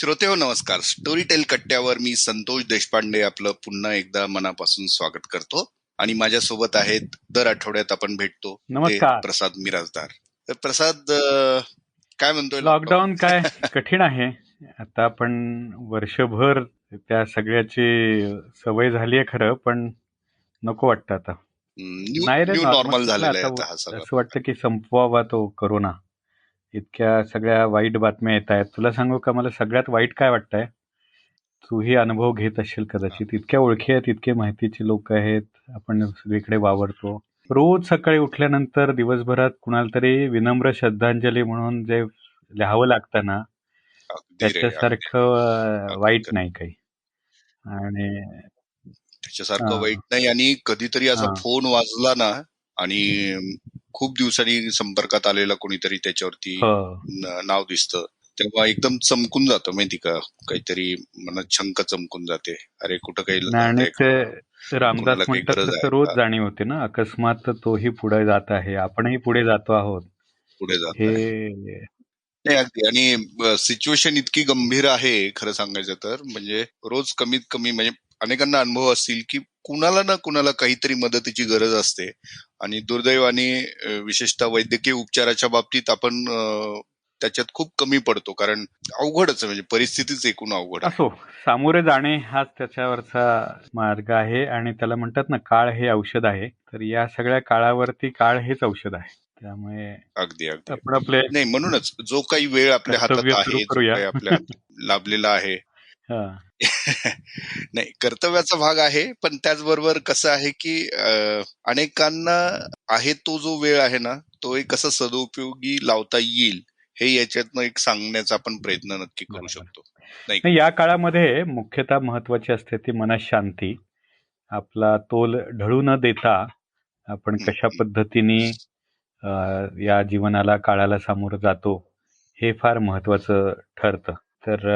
श्रोते हो नमस्कार. स्टोरी टेल कट्ट्यावर मी संतोष देशपांडे आपलं पुन्हा एकदा मनापासून स्वागत करतो. आणि माझ्यासोबत आहेत दर आठवड्यात आपण भेटतो प्रसाद मिराजदार तर प्रसाद काय म्हणतोय? लॉकडाऊन काय कठीण आहे. आता आपण वर्षभर त्या सगळ्याची सवय झाली आहे खरं पण नको वाटतं आता. नाही रे नॉर्मल सगळा. असं वाटतं की संपवावा तो करोना इतक्या सगळ्या वाईट बातम्या येत आहेत तुला सांगू का मला सगळ्यात वाईट काय वाटतंय तूही अनुभव घेत असशील कदाचित इतक्या ओळखी आहेत इतके माहितीचे लोक आहेत आपण सगळीकडे वावरतो रोज सकाळी उठल्यानंतर दिवसभरात कुणाला तरी विनम्र श्रद्धांजली म्हणून जे लिहावं लागतं ना. त्याच्यासारखं वाईट. नाही काही आणि त्याच्यासारखं. वाईट नाही आणि कधीतरी असा. फोन वाजला ना आणि खूप दिवसांनी संपर्कात आलेला कोणीतरी त्याच्यावरती नाव दिसतं. तेव्हा एकदम चमकून जातं माहिती का? काहीतरी मनात शंका चमकून जाते. अरे कुठं काही रामदास रोज? जाणीव होते ना. अकस्मात तोही पुढे जात आहे. आपणही पुढे जातो आहोत. पुढे जात नाही अगदी. आणि सिच्युएशन इतकी गंभीर आहे खरं सांगायचं तर. म्हणजे रोज कमीत कमी म्हणजे अनेकांना अनुभव असतील की कुणाला ना कुणाला काहीतरी मदतीची गरज असते. आणि दुर्दैवाने विशेषतः वैद्यकीय उपचाराच्या बाबतीत आपण त्याच्यात खूप कमी पडतो. कारण अवघडच म्हणजे परिस्थितीच एकूण अवघड असो सामोरे जाणे हाच त्याच्यावरचा मार्ग आहे आणि त्याला म्हणतात ना काळ हे औषध आहे. तर या सगळ्या काळावरती काळ हेच औषध आहे. त्यामुळे अगदी अगदी. आपण आपले नाही म्हणूनच जो काही वेळ आपल्या हातात आहे आपल्या लाभलेला आहे नाही कर्तव्याचा भाग आहे पण त्याचबरोबर कसं आहे की अनेकांना आहे तो जो वेळ आहे ना तो एक कसा सदुपयोगी लावता येईल हे याच्यातनं एक सांगण्याचा आपण प्रयत्न नक्की करू. शकतो. नाही. या काळामध्ये मुख्यतः महत्वाची असते ती मनशांती. आपला तोल ढळू न देता आपण कशा. पद्धतीने या जीवनाला काळाला सामोरं जातो हे फार महत्वाचं ठरतं. तर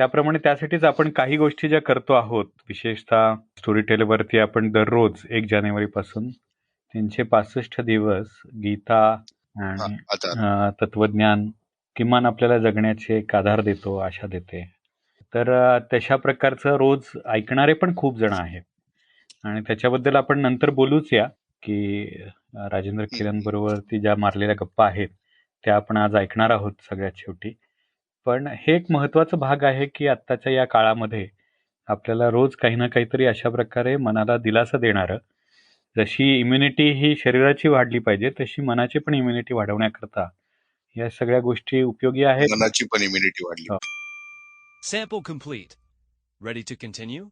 त्याप्रमाणे त्यासाठीच आपण काही गोष्टी ज्या करतो आहोत विशेषतः स्टोरी टेलवरती आपण दररोज एक जानेवारी पासून तीनशे पासष्ट दिवस गीता आणि तत्वज्ञान किमान आपल्याला जगण्याचे एक आधार देतो आशा देते. तर तशा प्रकारचं रोज ऐकणारे पण खूप जण आहेत. आणि त्याच्याबद्दल आपण नंतर बोलूच या की राजेंद्र किरणबरोबरती ज्या मारलेल्या गप्पा आहेत त्या आपण आज ऐकणार आहोत सगळ्यात शेवटी. पण हे एक महत्त्वाचा भाग आहे की आत्ताच्या या काळामध्ये आपल्याला रोज काही ना काहीतरी अशा प्रकारे मनाला दिलासा देणारं जशी इम्युनिटी ही शरीराची वाढली पाहिजे तशी मनाची पण इम्युनिटी वाढवण्याकरता या सगळ्या गोष्टी उपयोगी आहेत मनाची पण इम्युनिटी वाढली. Sample complete. Ready to continue?